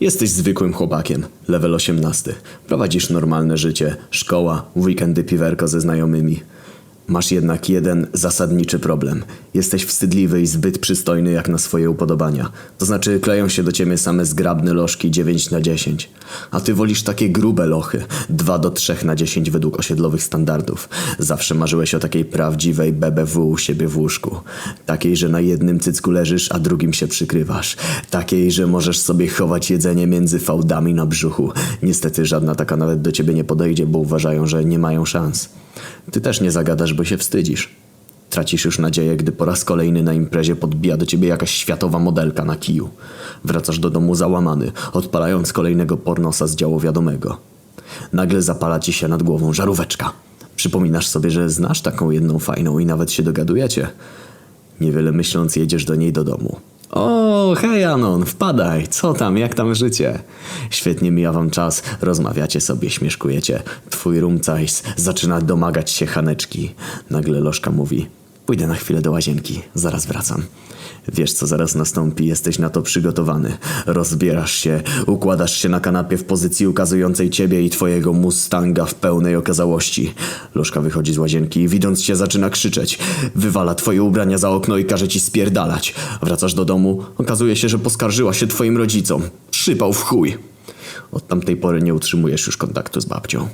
Jesteś zwykłym chłopakiem, level 18. Prowadzisz normalne życie, szkoła, weekendy piwerko ze znajomymi. Masz jednak jeden zasadniczy problem. Jesteś wstydliwy i zbyt przystojny jak na swoje upodobania. To znaczy kleją się do ciebie same zgrabne lożki 9 na 10. A ty wolisz takie grube lochy 2 do 3 na 10 według osiedlowych standardów. Zawsze marzyłeś o takiej prawdziwej BBW u siebie w łóżku. Takiej, że na jednym cycku leżysz, a drugim się przykrywasz. Takiej, że możesz sobie chować jedzenie między fałdami na brzuchu. Niestety żadna taka nawet do ciebie nie podejdzie, bo uważają, że nie mają szans. Ty też nie zagadasz, bo się wstydzisz. Tracisz już nadzieję, gdy po raz kolejny na imprezie podbija do ciebie jakaś światowa modelka na kiju. Wracasz do domu załamany, odpalając kolejnego pornosa z działu wiadomego. Nagle zapala ci się nad głową żaróweczka. Przypominasz sobie, że znasz taką jedną fajną i nawet się dogadujecie. Niewiele myśląc jedziesz do niej do domu. O, hej Anon, wpadaj, co tam, jak tam życie? Świetnie mija wam czas, rozmawiacie sobie, śmieszkujecie. Twój rumcajs zaczyna domagać się Haneczki. Nagle Lożka mówi, pójdę na chwilę do łazienki, zaraz wracam. Wiesz, co zaraz nastąpi, jesteś na to przygotowany. Rozbierasz się, układasz się na kanapie w pozycji ukazującej ciebie i twojego Mustanga w pełnej okazałości. Lożka wychodzi z łazienki i widząc cię zaczyna krzyczeć. Wywala twoje ubrania za okno i każe ci spierdalać. Wracasz do domu, okazuje się, że poskarżyła się twoim rodzicom. Przypał w chuj. Od tamtej pory nie utrzymujesz już kontaktu z babcią.